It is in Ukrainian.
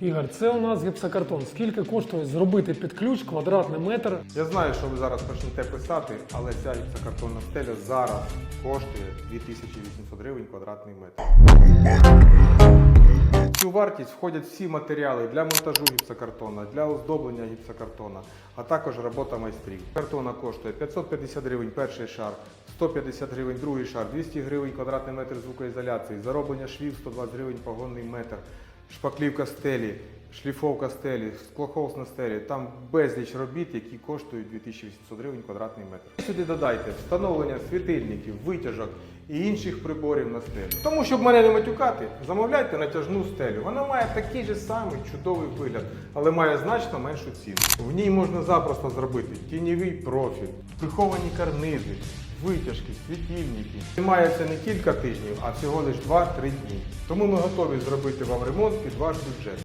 Ігор, це у нас гіпсокартон. Скільки коштує зробити під ключ квадратний метр? Я знаю, що ви зараз почнете писати, але ця гіпсокартонна стеля зараз коштує 2800 гривень квадратний метр. Цю вартість входять всі матеріали для монтажу гіпсокартона, для оздоблення гіпсокартона, а також робота майстрів. Картона коштує 550 гривень перший шар, 150 гривень другий шар, 200 гривень квадратний метр звукоізоляції, зароблення швів 120 гривень погонний метр, шпаклівка стелі, шліфовка стелі, склохолз на стелі. Там безліч робіт, які коштують 2800 гривень квадратний метр. Сюди додайте встановлення світильників, витяжок і інших приборів на стелю. Тому, щоб мене не матюкати, замовляйте натяжну стелю. Вона має такий же самий чудовий вигляд, але має значно меншу ціну. В ній можна запросто зробити тіньовий профіль, приховані карнизи, витяжки, світильники. Займається не кілька тижнів, а всього лише 2-3 дні. Тому ми готові зробити вам ремонт під ваш бюджет.